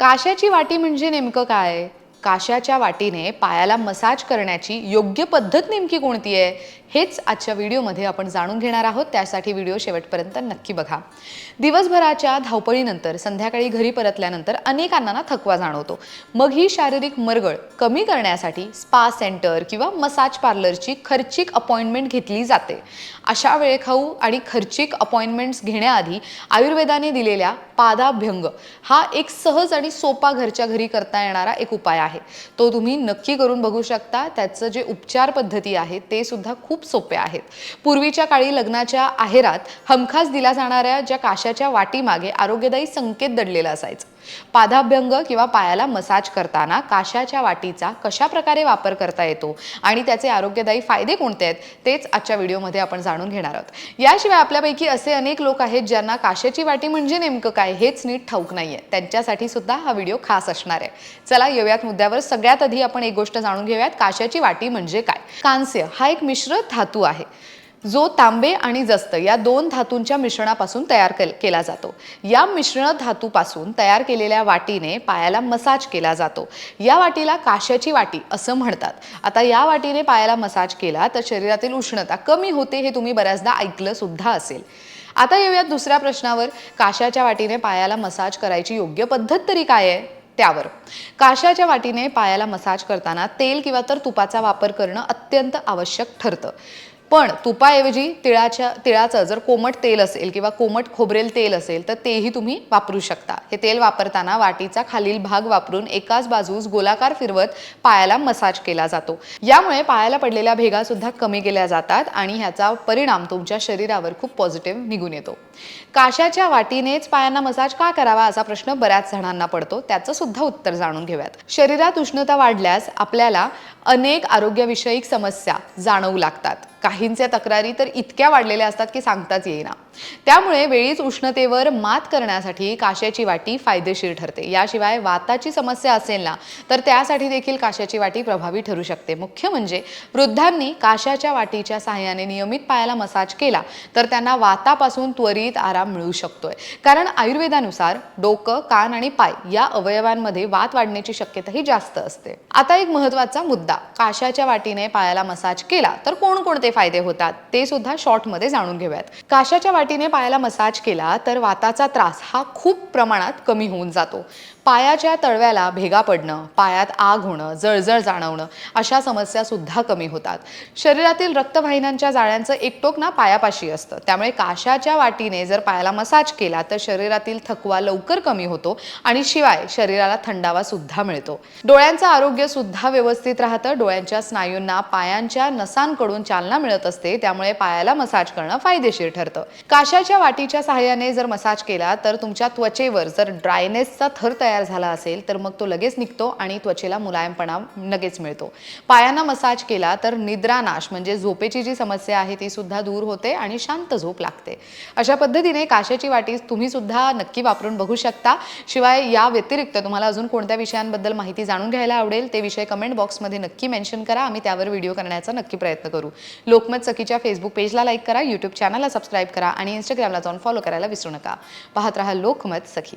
काशाची वाटी म्हणजे नेमकं काय? काशाच्या वाटीने पायाला मसाज करण्याची योग्य पद्धत नेमकी कोणती आहे हेच आजच्या व्हिडिओमध्ये आपण जाणून घेणार आहोत. त्यासाठी व्हिडिओ शेवटपर्यंत नक्की बघा. दिवसभराच्या धावपळीनंतर संध्याकाळी घरी परतल्यानंतर अनेकांना ना थकवा जाणवतो. मग ही शारीरिक मरगळ कमी करण्यासाठी स्पा सेंटर किंवा मसाज पार्लरची खर्चिक अपॉइंटमेंट घेतली जाते. अशा वेळेखाऊ आणि खर्चिक अपॉइंटमेंट्स घेण्याआधी आयुर्वेदाने दिलेल्या पादाभ्यंग हा एक सहज आणि सोपा घरच्या घरी करता येणारा एक उपाय आहे. तो तुम्ही नक्की करून बघू शकता. त्याचं जे उपचार पद्धती आहे ते सुद्धा खूप सोपे आहेत. पूर्वीच्या काळी लग्नाच्या आहेरात हमखास दिला जाणाऱ्या ज्या काशाच्या वाटीमागे आरोग्यदायी संकेत दडलेला असायचा. पादाभ्यंग किंवा पायाला मसाज करताना काशाच्या वाटीचा कशा प्रकारे वापर करता येतो आणि त्याचे आरोग्यदायी फायदे कोणते आहेत तेच आजच्या व्हिडिओमध्ये आपण जाणून घेणार आहोत. याशिवाय आपल्यापैकी असे अनेक लोक आहेत ज्यांना काशाची वाटी म्हणजे नेमकं काय हेच नीट ठाऊक नाहीये. त्यांच्यासाठी सुद्धा हा व्हिडिओ खास असणार आहे. चला येऊयात मुद्द्यावर सगळ्यात आधी आपण एक गोष्ट जाणून घेऊयात. काशाची वाटी म्हणजे काय? कांस्य हा एक मिश्र धातू आहे. जो तांबे आणि जस्त या दोन धातूंच्या मिश्रणापासून तयार केला जातो. या मिश्रण धातूपासून तयार केलेल्या वाटीने पायाला मसाज केला जातो. या वाटीला काश्याची वाटी असं म्हणतात. आता या वाटीने पायाला मसाज केला तर शरीरातील उष्णता कमी होते हे तुम्ही बऱ्याचदा ऐकलं सुद्धा असेल. आता येऊयात दुसऱ्या प्रश्नावर. काशाच्या वाटीने पायाला मसाज करायची योग्य पद्धत तरी काय आहे? त्यावर. काशाच्या वाटीने पायाला मसाज करताना तेल किंवा तर तुपाचा वापर करणं अत्यंत आवश्यक ठरतं. पण तुपाऐवजी तिळाच्या तिळाचं जर कोमट तेल असेल किंवा कोमट खोबरेल तेल असेल तर तेही तुम्ही वापरू शकता. हे तेल वापरताना वाटीचा खालील भाग वापरून एकाच बाजूस गोलाकार फिरवत पायाला मसाज केला जातो. यामुळे पायाला पडलेल्या भेगा सुद्धा कमी केल्या जातात आणि ह्याचा परिणाम तुमच्या शरीरावर खूप पॉझिटिव्ह निघून येतो. काशाच्या वाटीनेच पायांना मसाज का करावा असा प्रश्न बऱ्याच जणांना पडतो. त्याचं सुद्धा उत्तर जाणून घेऊयात. शरीरात उष्णता वाढल्यास आपल्याला अनेक आरोग्यविषयक समस्या जाणवू लागतात. काहींच्या तक्रारी तर इतक्या वाढलेल्या असतात की सांगताच येईना. त्यामुळे वेळीच उष्णतेवर मात करण्यासाठी काशाची वाटी फायदेशीर ठरते. याशिवाय वाताची समस्या असेल ना तर त्यासाठी देखील काशाची वाटी प्रभावी ठरू शकते. मुख्य म्हणजे वृद्धांनी काशाच्या वाटीच्या सहाय्याने नियमित पायाला मसाज केला तर त्यांना वातापासून त्वरित आराम मिळू शकतोय. कारण आयुर्वेदानुसार डोकं कान आणि पाय या अवयवांमध्ये वात वाढण्याची शक्यताही जास्त असते. आता एक महत्त्वाचा मुद्दा. काशाच्या वाटीने पायाला मसाज केला तर कोणकोणते फायदे होतात. ते सुद्धा शॉर्टमध्ये जाणून घेऊयात. काशाच्या वाटीने पायाला मसाज केला तर वाताचा त्रास हा खूप प्रमाणात कमी होऊन जातो. पायाच्या तळव्याला भेगा पडणं पायात आग होणं जळजळ जाणवणं अशा समस्या सुद्धा कमी होतात. शरीरातील रक्तवाहिन्यांच्या जाळ्यांचं एकटोक ना पायापाशी असतं. त्यामुळे काशाच्या वाटीने जर पायाला मसाज केला तर शरीरातील थकवा लवकर कमी होतो आणि शिवाय शरीराला थंडावा सुद्धा मिळतो. डोळ्यांचं आरोग्य सुद्धा व्यवस्थित राहतं. डोळ्यांच्या स्नायूंना पायांच्या नसांकडून चालना मिळत असते त्यामुळे पायाला मसाज करणं फायदेशीर ठरतं. काशाच्या वाटीच्या सहाय्याने जर मसाज केला तर तुमच्या त्वचेवर जर ड्रायनेसचा थर तयार झाला असेल तर मग तो लगेच निघतो आणि त्वचेला मुलायमपणा लगेच मिळतो. पायांना मसाज केला तर निद्रानाश म्हणजे झोपेची जी समस्या आहे ती सुद्धा दूर होते आणि शांत झोप लागते. अशा पद्धतीने काशाची वाटी तुम्ही सुद्धा नक्की वापरून बघू शकता. शिवाय या व्यतिरिक्त तुम्हाला अजून कोणत्या विषयांबद्दल माहिती जाणून घ्यायला आवडेल ते विषय कमेंट बॉक्समध्ये नक्की मेन्शन करा. आम्ही त्यावर व्हिडिओ करण्याचा नक्की प्रयत्न करू. लोकमत सखीच्या फेसबुक पेजला लाईक करा यूट्यूब चॅनलला सबस्क्राईब करा आणि इंस्टाग्रामला जाऊन फॉलो करायला विसरू नका. पाहत राहा लोकमत सखी